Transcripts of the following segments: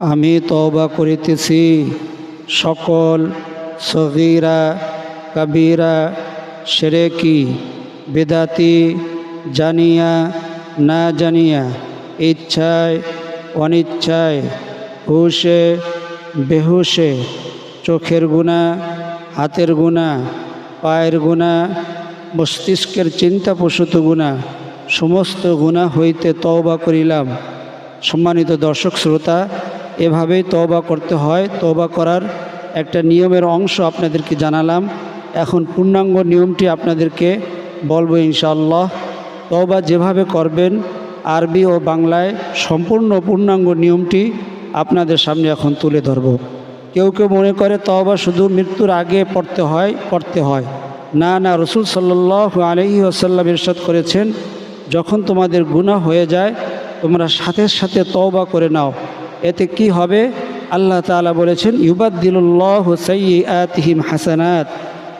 আমি তওবা করিতেছি। সকল সগীরা, কবিরা, সেরেকি, বেদাতি জানিয়া, না জানিয়া, ইচ্ছায়, অনিচ্ছায়, হুশে, বেহুশে, চোখের গুণা, হাতের গুণা, পায়ের গুণা, মস্তিষ্কের চিন্তাপ্রসূত গুণা, সমস্ত গুণা হইতে তওবা করিলাম। সম্মানিত দর্শক, শ্রোতা এভাবেই তওবা করতে হয়। তওবা করার একটা নিয়মের অংশ আপনাদেরকে জানালাম। এখন পূর্ণাঙ্গ নিয়মটি আপনাদেরকে বলব ইনশাআল্লাহ। তওবা যেভাবে করবেন, আরবি ও বাংলায় সম্পূর্ণ পূর্ণাঙ্গ নিয়মটি আপনাদের সামনে এখন তুলে ধরব। কেউ কেউ মনে করে তওবা শুধু মৃত্যুর আগে পড়তে হয় পড়তে হয়। না না, রসুল সাল্লাহ আলহি আসাল্লাম ইরশাদ করেছেন, যখন তোমাদের গুনাহ হয়ে যায়, তোমরা সাথে সাথে তওবা করে নাও। এতে কি হবে? আল্লাহ তাআলা বলেছেন ইউবাদ্দিল্লাহ সৈয়াতিহিম হাসানাত।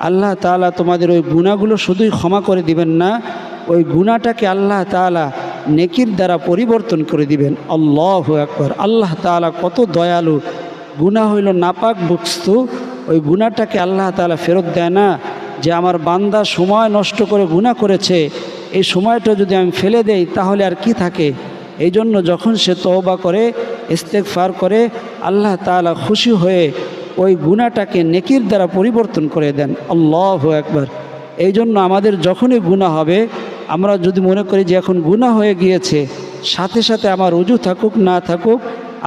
আল্লাহ তাআলা তোমাদের ওই গুণাগুলো শুধুই ক্ষমা করে দিবেন না, ওই গুণাটাকে আল্লাহ তাআলা নেকির দ্বারা পরিবর্তন করে দিবেন। আল্লাহ একবার আল্লাহ তাআলা কত দয়ালু। গুণা হইল নাপাক বস্তু। ওই গুণাটাকে আল্লাহ তাআলা ফেরত দেয় না। যে আমার বান্দা সময় নষ্ট করে গুণা করেছে, এই সময়টা যদি আমি ফেলে দেই, তাহলে আর কি থাকে? এই জন্য যখন সে তওবা করে ইস্তেকফার করে আল্লাহ তাআলা খুশি হয়ে ওই গুণাটাকে নেকির দ্বারা পরিবর্তন করে দেন। আল্লাহ একবার এই জন্য আমাদের যখনই গুণা হবে, আমরা যদি মনে করি যে এখন গুণা হয়ে গিয়েছে, সাথে সাথে আমার উজু থাকুক, না থাকুক,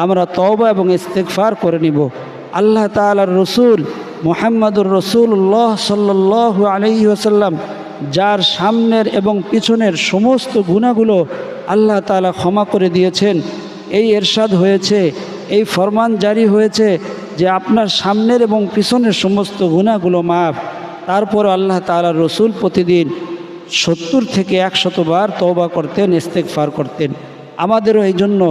আমরা তওবা এবং ইস্তেকফার করে নিব। আল্লাহ তাআলার রসুল মোহাম্মদুর রসুল্লাহ সাল্লাহ আলহি আসাল্লাম যার সামনের এবং পিছনের সমস্ত গুণাগুলো আল্লাহ তাআলা ক্ষমা করে দিয়েছেন। এই এরশাদ হয়েছে, এই ফরমান জারি হয়েছে যে আপনার সামনের এবং পিছনের সমস্ত গুণাগুলো মাফ। তারপর আল্লাহ তাআলা রসুল প্রতিদিন সত্তর থেকে একশতবার তওবা করতেন ইস্তেকফার করতেন। আমাদেরও এই জন্য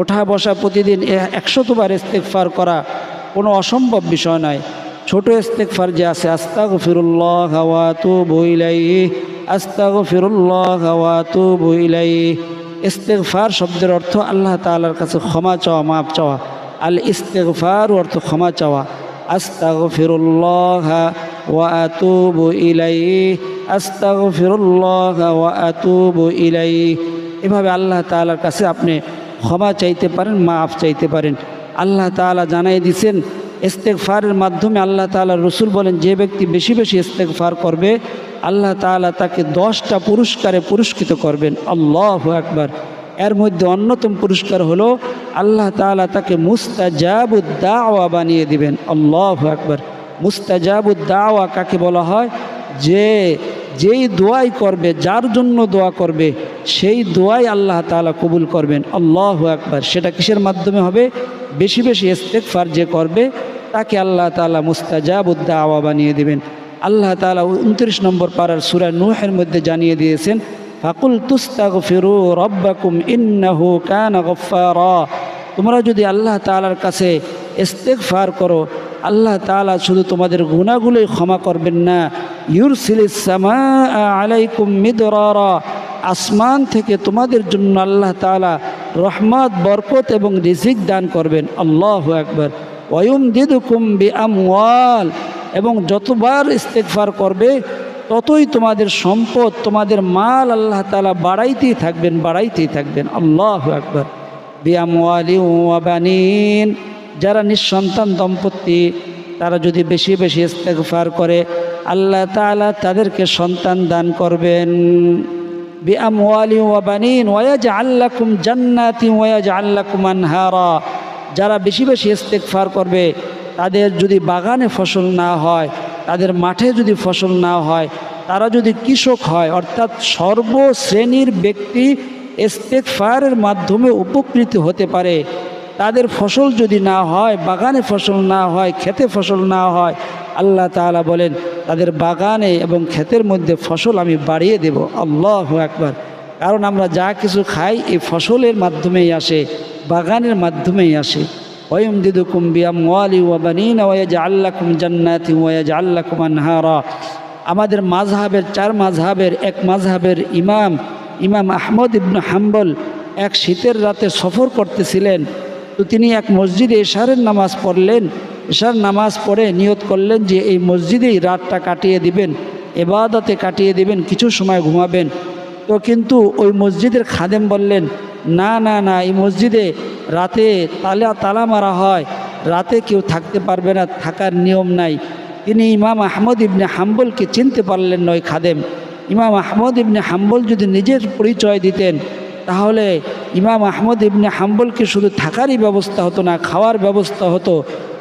ওঠা বসা প্রতিদিন একশতবার ইস্তেকফার করা কোনো অসম্ভব বিষয় নয়। ছোট ইস্তেকফার যে আছে আস্তাগ ফিরুল্লাহ হাওয়াতু বইলাই আস্তাগ ফিরুল্লাহ হাওয়াতু বইলাই ইস্তেকফার শব্দের অর্থ আল্লাহ তালার কাছে ক্ষমা চাওয়া মাপ চাওয়া। আল ইস্তেকফার অর্থ ক্ষমা চাওয়া। আস্তাগ ফিরুল্লাহ ওয়া ইলাই আস্তাগ ফিরুল্লাহ ওয়া ইলাই এভাবে আল্লাহ তাআলার কাছে আপনি ক্ষমা চাইতে পারেন, মাফ চাইতে পারেন। আল্লাহ তাআলা জানাই দিছেন ইস্তেকফারের মাধ্যমে আল্লাহ তাআলা রসুল বলেন, যে ব্যক্তি বেশি বেশি ইস্তেকফার করবে আল্লাহ তাআলা তাকে দশটা পুরস্কারে পুরস্কৃত করবেন। আল্লাহ একবার এর মধ্যে অন্যতম পুরস্কার হলো আল্লাহ তাআলা তাকে মুস্তাজাবুদ্দাওয়া বানিয়ে দিবেন। আল্লাহ একবার মুস্তাজাবুদ্দাওয়া কাকে বলা হয়? যে, যেই দোয়াই করবে, যার জন্য দোয়া করবে, সেই দোয়াই আল্লাহ তাআলা কবুল করবেন। আল্লাহ একবার সেটা কিসের মাধ্যমে হবে? বেশি বেশি ইস্তেকফার যে করবে, তাকে আল্লাহ তাআলা মুস্তাজাবুদ্দাওয়া বানিয়ে দিবেন। আল্লাহ তাআলা উনত্রিশ নম্বর পাড়ার সুরা নুহের মধ্যে জানিয়ে দিয়েছেন, ফাকুল তুস্তাগ ফিরু রব্বাকুম ইন্নাহু কানা গফারা তোমরা যদি আল্লাহ তাআলার কাছে ইস্তেগফার করো, আল্লাহ তাআলা শুধু তোমাদের গুনাহগুলোই ক্ষমা করবেন না। ইউরসিলিস সামা আলাইকুম মিদরারা। আসমান থেকে তোমাদের জন্য আল্লাহ তাআলা রহমত, বরকত এবং রিজিক দান করবেন। আল্লাহু আকবার। ওয়ুম দিদুকুম বি আমওয়াল এবং যতবার ইস্তেগফার করবে, ততই তোমাদের সম্পদ, তোমাদের মাল আল্লাহ তালা বাড়াইতেই থাকবেন বাড়াইতেই থাকবেন। আল্লাহ বিয়ামওয়ালি ওয়াবানিন যারা নিঃসন্তান দম্পতি, তারা যদি বেশি বেশি ইস্তেগফার করে, আল্লাহ তালা তাদেরকে সন্তান দান করবেন। বিআমওয়ালি ওয়াবানিন ওয়াজ আল্লাকুম জান্নাতি ওয়াজ আল্লাকুম আনহারা। যারা বেশি বেশি ইস্তেগফার করবে তাদের যদি বাগানে ফসল না হয়, তাদের মাঠে যদি ফসল না হয়, তারা যদি কৃষক হয়, অর্থাৎ সর্বশ্রেণীর ব্যক্তি ইস্তেকফারের মাধ্যমে উপকৃত হতে পারে। তাদের ফসল যদি না হয়, বাগানে ফসল না হয় খেতে ফসল না হয়, আল্লাহ তাআলা বলেন, তাদের বাগানে এবং ক্ষেতের মধ্যে ফসল আমি বাড়িয়ে দেব। আল্লাহ একবার কারণ আমরা যা কিছু খাই, এই ফসলের মাধ্যমেই আসে, বাগানের মাধ্যমেই আসে। বিয়াম ওয়ালি ওয়াবানিন ওয়াজ আল্লাকুম জান্নাতি ওয়াজ আল্লাকুম আনহারা। আমাদের মাঝহাবের চার মাঝহাবের এক মাঝহাবের ইমাম ইমাম আহমদ ইবনু হাম্বল এক শীতের রাতে সফর করতেছিলেন। তো তিনি এক মসজিদে এশারের নামাজ পড়লেন। এশার নামাজ পড়ে নিয়ত করলেন যে এই মসজিদেই রাতটা কাটিয়ে দিবেন, এবাদতে কাটিয়ে দিবেন, কিছু সময় ঘুমাবেন। তো কিন্তু ওই মসজিদের খাদেম বললেন না না না, এই মসজিদে রাতে তালা তালা মারা হয়। রাতে কেউ থাকতে পারবে না, থাকার নিয়ম নাই। তিনি ইমাম আহমদ ইবনে হাম্বলকে চিনতে পারলেন নয় খাদেম। ইমাম আহমদ ইবনে হাম্বল যদি নিজের পরিচয় দিতেন, তাহলে ইমাম আহমদ ইবনে হাম্বলকে শুধু থাকারই ব্যবস্থা হতো না, খাওয়ার ব্যবস্থা হতো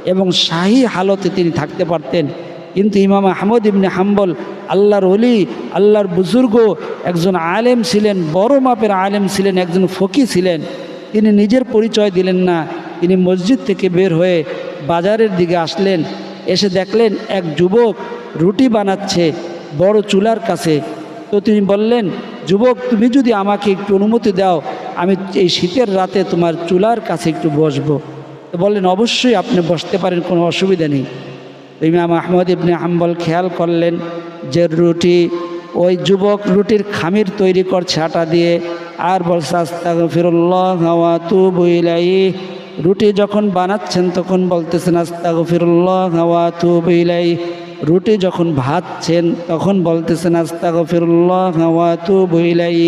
এবং শাহী হালতে তিনি থাকতে পারতেন। কিন্তু ইমাম আহমদ ইবনে হাম্বল, আল্লাহর অলি আল্লাহর বুজুর্গ, একজন আলেম ছিলেন, বড় মাপের আলেম ছিলেন, একজন ফকি ছিলেন। তিনি নিজের পরিচয় দিলেন না। তিনি মসজিদ থেকে বের হয়ে বাজারের দিকে আসলেন। এসে দেখলেন এক যুবক রুটি বানাচ্ছে বড় চুলার কাছে। তো তিনি বললেন, যুবক, তুমি যদি আমাকে একটু অনুমতি দাও, আমি এই শীতের রাতে তোমার চুলার কাছে একটু বসবো। তো বললেন, অবশ্যই আপনি বসতে পারেন, কোনো অসুবিধা নেই। ইমাম আহমদ ইবনে হাম্বল খেয়াল করলেন যে রুটি, ওই যুবক রুটির খামির তৈরি করছে আটা দিয়ে, আর বলছে, আস্তাগফিরুল্লাহ হাওয়া তু বইলাই রুটি যখন বানাচ্ছেন, তখন বলতেছেন, আস্তাগফিরুল্লাহ হাওয়া তু বইলাই রুটি যখন ভাজছেন, তখন বলতেছেন, আস্তাগফিরুল্লাহ হাওয়া তু বইলাই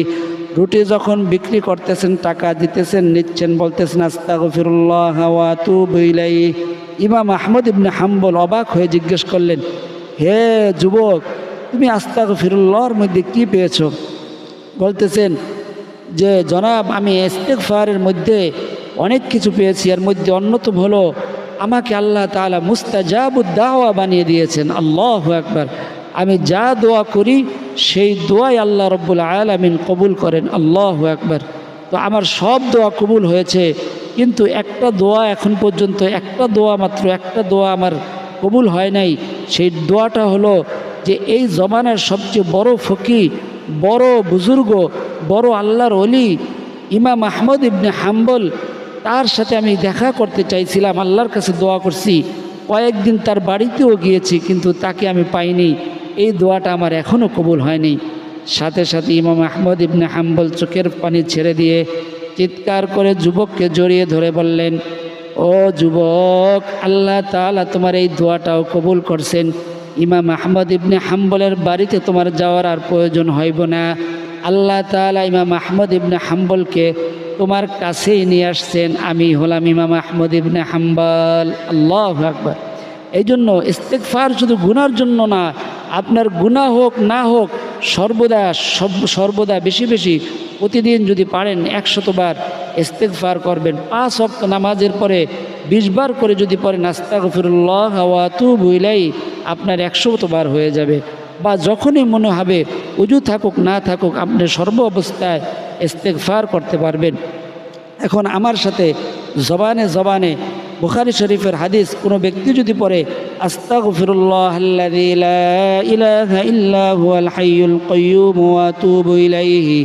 রুটি যখন বিক্রি করতেছেন, টাকা দিতেছেন, নিচ্ছেন, বলতেছেন, আস্তাগফিরুল্লাহ হাওয়া তু বইলাই ইমাম আহমদ ইবনে হাম্বল অবাক হয়ে জিজ্ঞেস করলেন, হে যুবক, তুমি আস্তাগফিরুল্লাহর মধ্যে কি পেয়েছ? বলতেছেন যে, জনাব, আমি ইস্তেগফারের মধ্যে অনেক কিছু পেয়েছি। এর মধ্যে অন্যতম হলো, আমাকে আল্লাহ তাআলা মুস্তাজাবুদ্দাওয়া বানিয়ে দিয়েছেন। আল্লাহ একবার আমি যা দোয়া করি, সেই দোয়াই আল্লাহ রব্বুল আলামিন কবুল করেন। আল্লাহ একবার তো আমার সব দোয়া কবুল হয়েছে। কিন্তু একটা দোয়া এখন পর্যন্ত, একটা দোয়া মাত্র, একটা দোয়া আমার কবুল হয় নাই। সেই দোয়াটা হলো যে এই জমানার সবচেয়ে বড় ফকি, বড় বুজুর্গ, বড় আল্লাহর অলি ইমাম আহমদ ইবনে হাম্বল, তার সাথে আমি দেখা করতে চাইছিলাম, আল্লাহর কাছে দোয়া করছি। কয়েকদিন তার বাড়িতেও গিয়েছি, কিন্তু তাকে আমি পাইনি। এই দোয়াটা আমার এখনও কবুল হয়নি। সাথে সাথে ইমাম আহমদ ইবনে হাম্বল চোখের পানি ছেড়ে দিয়ে চিৎকার করে যুবককে জড়িয়ে ধরে বললেন, ও যুবক, আল্লাহ তালা তোমার এই দোয়াটাও কবুল করছেন। ইমাম আহমদ ইবনে হাম্বলের বাড়িতে তোমার যাওয়ার আর প্রয়োজন হইব না। আল্লাহ তাআলা ইমাম আহমদ ইবনে হাম্বলকে তোমার কাছেই নিয়ে আসছেন। আমি হলাম ইমাম আহমদ ইবনে হাম্বল। আল্লাহ আকবার। এই জন্য ইস্তেকফার শুধু গুনার জন্য না, আপনার গুনাহ হোক, না হোক, সর্বদা সর্বদা বেশি বেশি প্রতিদিন যদি পারেন একশতবার ইস্তেকফার করবেন। পাঁচ অক্ত নামাজের পরে বিশ বার করে যদি পরে নাস্তা গফিরুল্লাহ হাওয়া তু বুইলাই আপনার একশতবার হয়ে যাবে। বা যখনই মনে হবে উজু থাকুক, না থাকুক, আপনি সর্ব অবস্থায় ইস্তেকফার করতে পারবেন। এখন আমার সাথে জবানে জবানে বুখারি শরীফের হাদিস, কোনো ব্যক্তি যদি পড়ে, আস্তাগফিরুল্লাহ আল্লাযী লা ইলাহা ইল্লা হুয়াল হাইয়ুল কাইয়্যুম ওয়া আতুবু ইলাইহি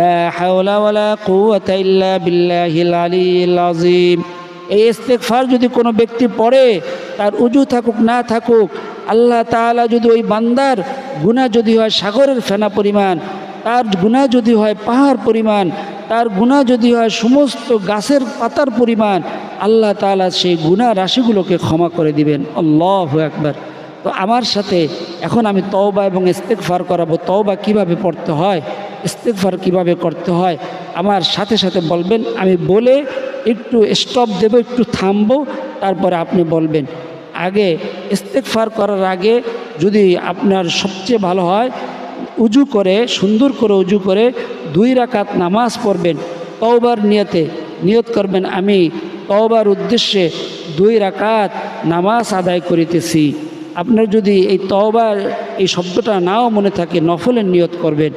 লা হাওলা ওয়ালা কুওয়াতা ইল্লা বিল্লাহিল আলিয়্যিল আযীম। এই ইস্তেগফার যদি কোনো ব্যক্তি পড়ে, তার উজু থাকুক, না থাকুক, আল্লাহ তাআলা যদি ওই বান্দার গুনাহ যদি হয়, সাগরের ফেনা পরিমাণ, তার গুনাহ যদি হয়, পাহাড় পরিমাণ, তার গুনাহ যদি হয়, সমস্ত গাছের পাতার পরিমাণ, আল্লাহ তাআলা সেই গুনাহ রাশিগুলোকে ক্ষমা করে দিবেন। আল্লাহ একবার তো আমার সাথে এখন আমি তওবা এবং ইস্তেকফার করাবো। তওবা কীভাবে পড়তে হয়? ইস্তেকফার কীভাবে করতে হয়, আমার সাথে সাথে বলবেন। আমি বলে একটু স্টপ দেব, একটু থামবো, তারপরে আপনি বলবেন। আগে ইস্তেকফার করার আগে যদি আপনার সবচেয়ে ভালো হয়, উজু করে, সুন্দর করে উজু করে দুই রাকাত নামাজ পড়বেন, তওবার নিয়তে। নিয়ত করবেন, আমি তওবার উদ্দেশ্যে দুই রাকাত নামাজ আদায় করিতেছি। আপনার যদি এই তওবার, এই শব্দটা নাও মনে থাকে, নফলের নিয়ত করবেন।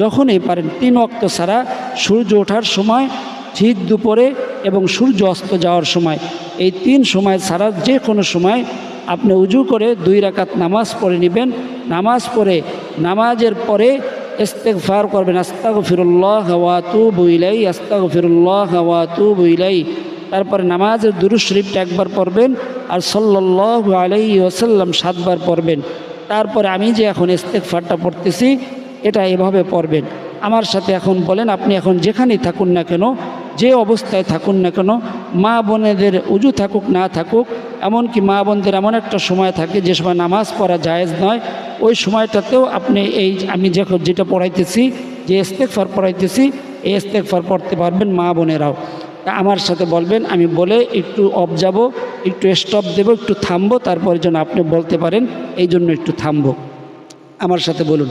যখনই পারেন, তিন অক্ত ছাড়া সূর্য ওঠার সময় ঠিক দুপুরে এবং সূর্য অস্ত যাওয়ার সময়। এই তিন সময় ছাড়া যে কোনো সময় আপনি উজু করে দুই রাকাত নামাজ পড়ে নেবেন। নামাজ পড়ে, নামাজের পরে ইস্তেগফার করবেন আস্তাগ ফিরুল্লাহ হাওয়াতু বইলাই আস্তাগ ফিরুল্লাহ হাওয়াতু বইলাই তারপরে নামাজের দুরুজ শরীফটা একবার পড়বেন আর সাল্লাহ আলাই ওসাল্লাম সাতবার পড়বেন। তারপরে আমি যে এখন ইস্তেগফারটা পড়তেছি এটা এভাবে পড়বেন। আমার সাথে এখন বলেন, আপনি এখন যেখানেই থাকুন না কেন, যে অবস্থায় থাকুন না কেন, মা বোনেদের উজু থাকুক, না থাকুক, এমনকি মা বোনদের এমন একটা সময় থাকে যে সময় নামাজ পড়া জায়েজ নয়, ওই সময়টাতেও আপনি এই আমি যখন যেটা পড়াইতেছি, যে ইস্তেকফার পড়াইতেছি, এই ইস্তেকফার পড়তে পারবেন মা বোনেরাও। তা আমার সাথে বলবেন, আমি বলে একটু অফ যাব, একটু স্টপ দেব, একটু থামবো, তারপরে যেন আপনি বলতে পারেন এই জন্য একটু থামবো। আমার সাথে বলুন।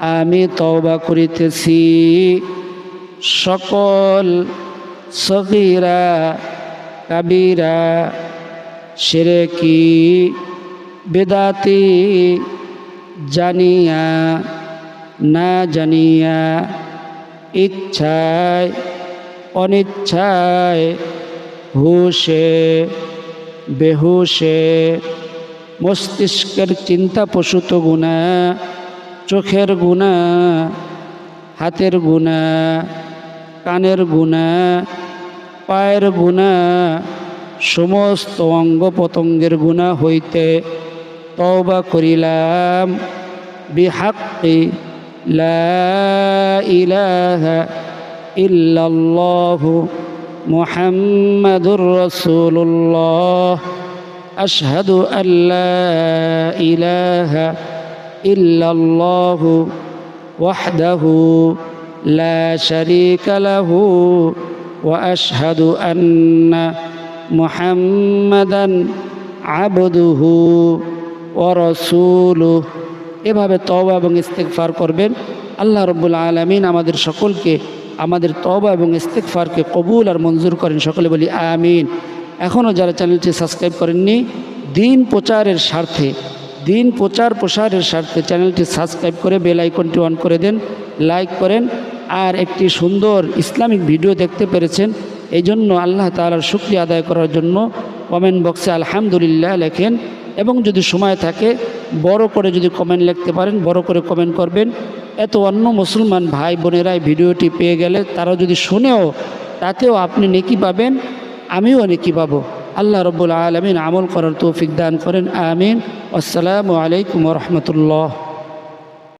আমি তওবা করিতেছি। সকল সগীরা, কাবিরা, সেরেকি, বেদাতি জানিয়া, না জানিয়া, ইচ্ছায়, অনিচ্ছায়, হুশে, বেহুশে, মস্তিষ্কের চিন্তা পশুত গুণা চোখের গুণা, হাতের গুণা, কানের গুণা, পায়ের গুণা, সমস্ত অঙ্গ পতঙ্গের গুণা হইতে তওবা করিলাম। বিহাক্কি লা ইলাহা ইল্লাল্লাহু মুহাম্মাদুর রাসূলুল্লাহ। আশহাদু আল্লা ইলাহা ওয়াহদাহু লা শারীকা লাহু ওয়া আশহাদু আন্না মুহাম্মাদান আবদুহু ওয়া রাসূলুহু। এভাবে তওবা এবং ইস্তেগফার করবেন। আল্লাহ রব্বুল আলমিন আমাদের সকলকে আমাদের তওবা এবং ইস্তেগফারকে কবুল আর মঞ্জুর করেন। সকলে বলি আমিন। এখনও যারা চ্যানেলটি সাবস্ক্রাইব করেননি, দিন প্রচারের স্বার্থে দিন প্রচার প্রসারের স্বার্থে চ্যানেলটি সাবস্ক্রাইব করে বেল আইকনটি অন করে দেন, লাইক করেন, আর একটি সুন্দর ইসলামিক ভিডিও দেখতে পেরেছেন। এই জন্য আল্লাহ তালার শুক্রিয়া আদায় করার জন্য কমেন্ট বক্সে আলহামদুলিল্লাহ লেখেন। এবং যদি সময় থাকে, বড় করে যদি কমেন্ট লিখতে পারেন, বড় করে কমেন্ট করবেন। এত অন্য মুসলমান ভাই বোনেরা এই ভিডিওটি পেয়ে গেলে তারা যদি শুনেও, তাতেও আপনি নেকি পাবেন, আমিও নেকি পাবো। আল্লাহ রব্বুল আলমিন আমল করার তৌফিক দান করেন আমিন আসসালামু আলাইকুম রহমতুল্লাহ